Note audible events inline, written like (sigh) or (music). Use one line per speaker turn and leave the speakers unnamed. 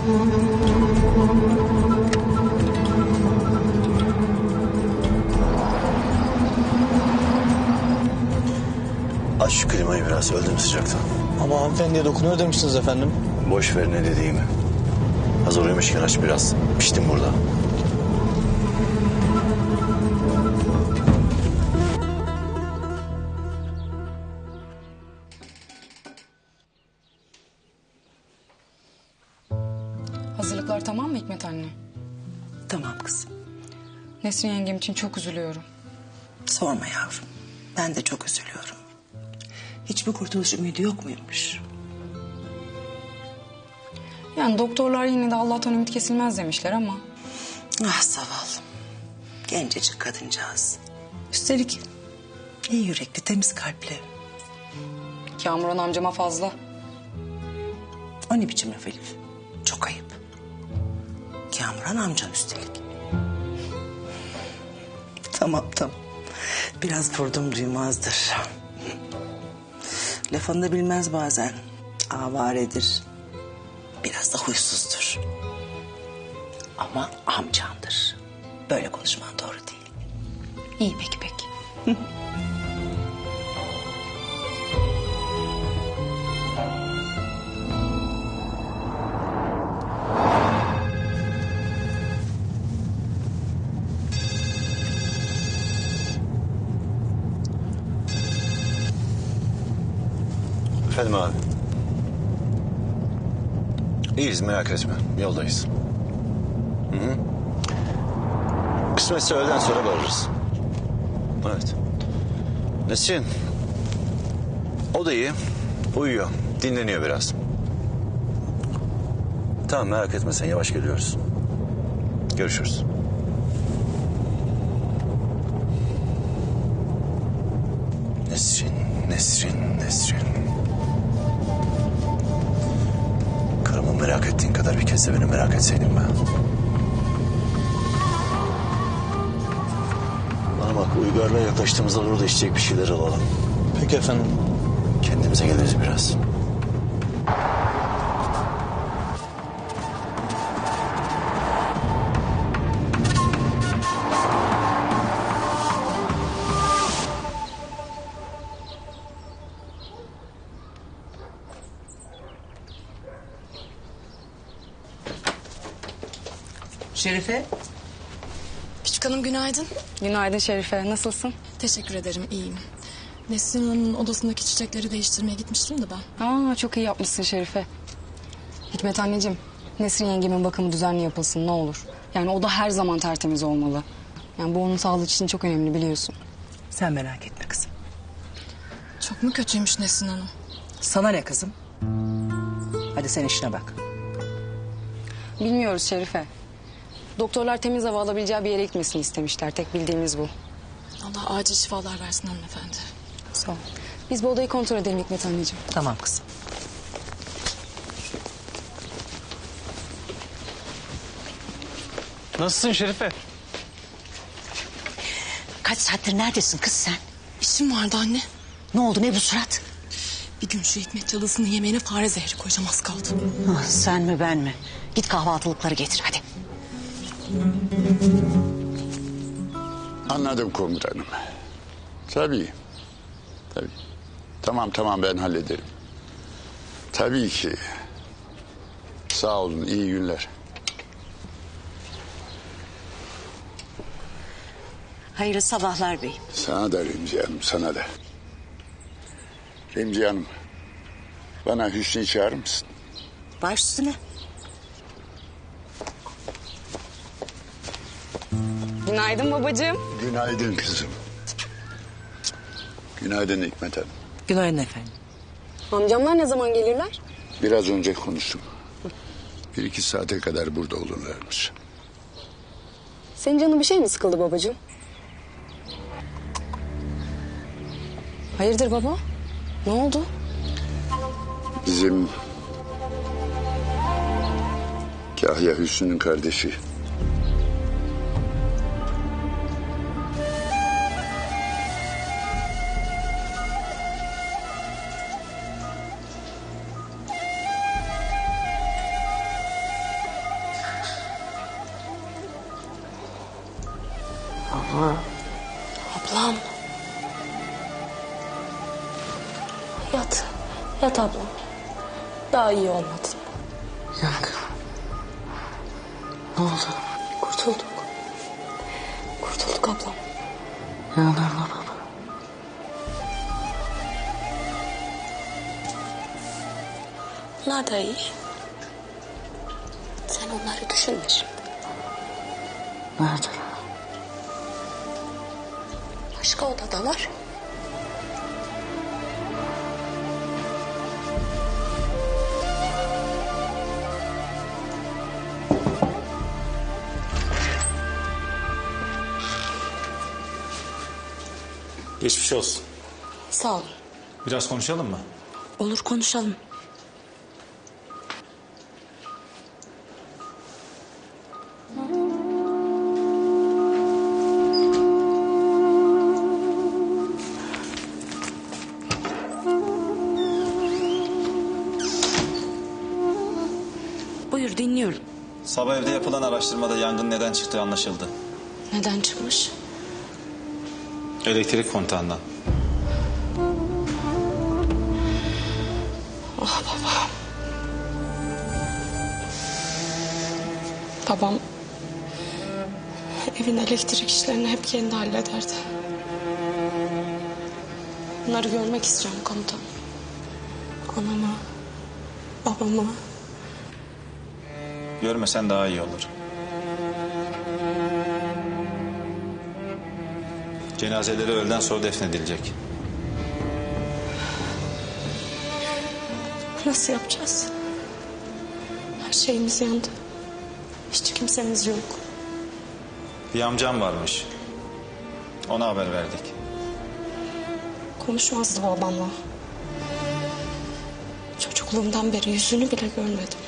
Aç şu klimayı biraz öldüm sıcaktan.
Ama hanımefendiye dokunuyor demiştiniz efendim.
Boş ver ne dediğimi. Hazır uyumuşken aç biraz. Piştim burada.
Hazırlıklar tamam mı Hikmet anne?
Tamam kızım.
Nesrin yengem için çok üzülüyorum.
Sorma yavrum. Ben de çok üzülüyorum. Hiçbir kurtuluş ümidi yok muymuş?
Yani doktorlar yine de Allah'tan ümit kesilmez demişler ama...
Ah zavallım. Gencecik kadıncağız. Üstelik iyi yürekli, temiz kalpli.
Kamuran amcama fazla.
O ne biçim laf Elif? Çok ayıp. Kamuran amcan üstelik. Tamam tamam. Biraz vurdum duymazdır. Lafını da bilmez bazen. Avaredir. Biraz da huysuzdur. Ama amcandır. Böyle konuşman doğru değil.
İyi peki peki. (laughs)
Efendim abi. İyiyiz merak etme. Yoldayız. Hı hı. Kısmetse öğleden sonra varırız. Evet. Nesrin. O da iyi. Uyuyor. Dinleniyor biraz. Tamam merak etme sen yavaş geliyoruz. Görüşürüz. Nesrin, Nesrin, Nesrin. Merak ettiğin kadar bir kez de beni merak etseydin ben. Bana bak Uygar'la yaklaştığımızda doğru da içecek bir şeyler alalım.
Peki efendim.
Kendimize geliriz biraz.
Şerife.
Küçük hanım günaydın.
Günaydın Şerife. Nasılsın?
Teşekkür ederim iyiyim. Nesrin Hanım'ın odasındaki çiçekleri değiştirmeye gitmiştim de ben.
Aa, çok iyi yapmışsın Şerife. Hikmet anneciğim, Nesrin yengemin bakımı düzenli yapılsın ne olur. Yani o da her zaman tertemiz olmalı. Yani bu onun sağlığı için çok önemli biliyorsun.
Sen merak etme kızım.
Çok mu kötüymüş Nesrin Hanım?
Sana ne kızım? Hadi sen işine bak.
Bilmiyoruz Şerife. Doktorlar temiz hava alabileceği bir yere gitmesini istemişler. Tek bildiğimiz bu.
Allah acil şifalar versin hanımefendi.
Sağ ol. Biz bu odayı kontrol edelim Hikmet anneciğim.
Tamam kızım.
Nasılsın Şerife?
Kaç saattir neredesin kız sen?
İşim vardı anne.
Ne oldu ne bu surat?
Bir gün şu Hikmet çalısının yemeğine fare zehri koyacağım az kaldı.
Ah, sen mi ben mi? Git kahvaltılıkları getir hadi.
Anladım komutanım. Tabii. Tabii. Tamam tamam ben hallederim. Tabii ki. Sağ olun iyi günler.
Hayırlı sabahlar beyim.
Sana da Remziye Hanım sana da. Remziye Hanım. Bana Hüsnü'yü çağırır mısın?
Baş üstüne.
Günaydın babacığım.
Günaydın kızım. Günaydın Hikmet Hanım.
Günaydın efendim.
Amcamlar ne zaman gelirler?
Biraz önce konuştum. Bir iki saate kadar burada olurlarmış.
Senin canın bir şey mi sıkıldı babacığım? Hayırdır baba? Ne oldu?
Bizim Kahya Hüsnü'nün kardeşi.
Ablam. Yat. Yat ablam. Daha iyi olmadın.
Yangın. Ne oldu?
Kurtulduk. Kurtulduk ablam.
Yanarlar baba.
Onlar da iyi. Sen onları düşünme şimdi.
Neredeler?
Başka odadalar.
Geçmiş olsun.
Sağ olun.
Biraz konuşalım mı?
Olur konuşalım.
Buyur dinliyorum.
Sabah evde yapılan araştırmada yangın neden çıktığı anlaşıldı.
Neden çıkmış?
Elektrik kontağından.
Ah babam. Babam evin elektrik işlerini hep kendi hallederdi. Bunları görmek istiyorum komutan. Anamı, babamı.
Görmesen daha iyi olur. Cenazeleri öğleden sonra defnedilecek.
Nasıl yapacağız? Her şeyimiz yandı. Hiç kimsemiz yok.
Bir amcam varmış. Ona haber verdik.
Konuşmazdı babamla. Çocukluğumdan beri yüzünü bile görmedim.